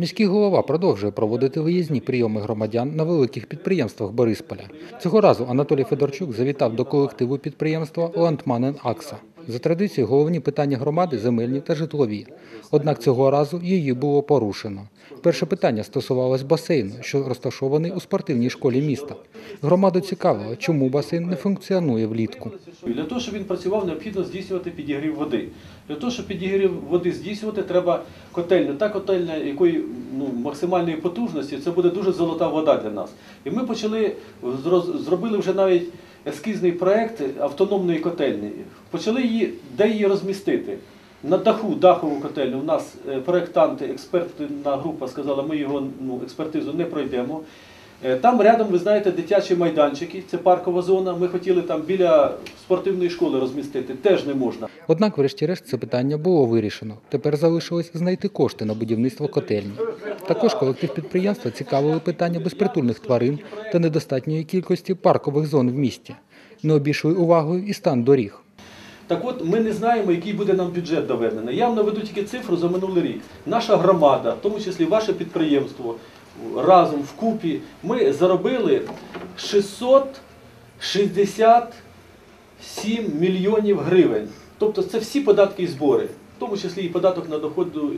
Міський голова продовжує проводити виїзні прийоми громадян на великих підприємствах Борисполя. Цього разу Анатолій Федорчук завітав до колективу підприємства Ландманен Акса. За традицією, головні питання громади земельні та житлові. Однак цього разу її було порушено. Перше питання стосувалось басейну, що розташований у спортивній школі міста. Громаду цікавило, чому басейн не функціонує влітку. Для того, щоб він працював, необхідно здійснювати підігрів води. Для того, щоб підігрів води здійснювати, треба котельня. Та котельня, якої ну, максимальної потужності, це буде дуже золота вода для нас. І ми почали зробили вже навіть ескізний проект автономної котельні. Почали її, де її розмістити. На даху, дахову котельню, у нас е, проєктанти, експертна група сказала, ми його ну, експертизу не пройдемо. Е, Там рядом, ви знаєте, дитячі майданчики, це паркова зона. Ми хотіли там біля спортивної школи розмістити, теж не можна. Однак, врешті-решт, це питання було вирішено. Тепер залишилось знайти кошти на будівництво котельні. Також колектив підприємства цікавили питання безпритульних тварин та недостатньої кількості паркових зон в місті. Не обійшли увагою і стан доріг. Так от ми не знаємо, який буде нам бюджет доведений. Я вам наведу тільки цифру за минулий рік. Наша громада, в тому числі ваше підприємство, разом вкупі, ми заробили 667 мільйонів гривень. Тобто це всі податки і збори, в тому числі і податок на доходу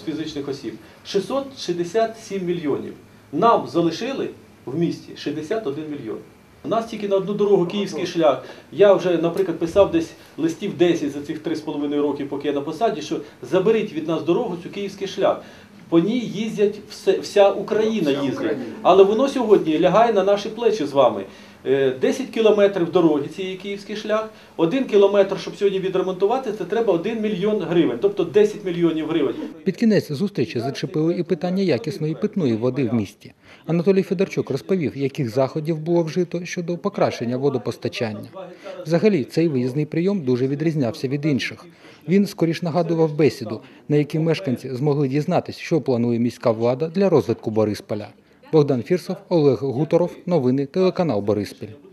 з фізичних осіб. 667 мільйонів. Нам залишили в місті 61 мільйон. У нас тільки на одну дорогу київський шлях. Я вже, наприклад, писав десь листів 10 за цих 3,5 роки, поки я на посаді, що заберіть від нас дорогу цю київський шлях. По ній їздять все, вся Україна їздить. Але воно сьогодні лягає на наші плечі з вами. Е, 10 кілометрів дороги цієї київський шлях, один кілометр, щоб сьогодні відремонтувати, це треба 1 мільйон гривень, тобто 10 мільйонів гривень. Під кінець зустрічі зачепили і питання якісної питної води в місті. Анатолій Федорчук розповів, яких заходів було вжито щодо покращення водопостачання. Взагалі, цей виїзний прийом дуже відрізнявся від інших. Він скоріш нагадував бесіду, на якій мешканці змогли дізнатись, що планує міська влада для розвитку Борисполя. Богдан Фірсов, Олег Гуторов. Новини телеканал Бориспіль.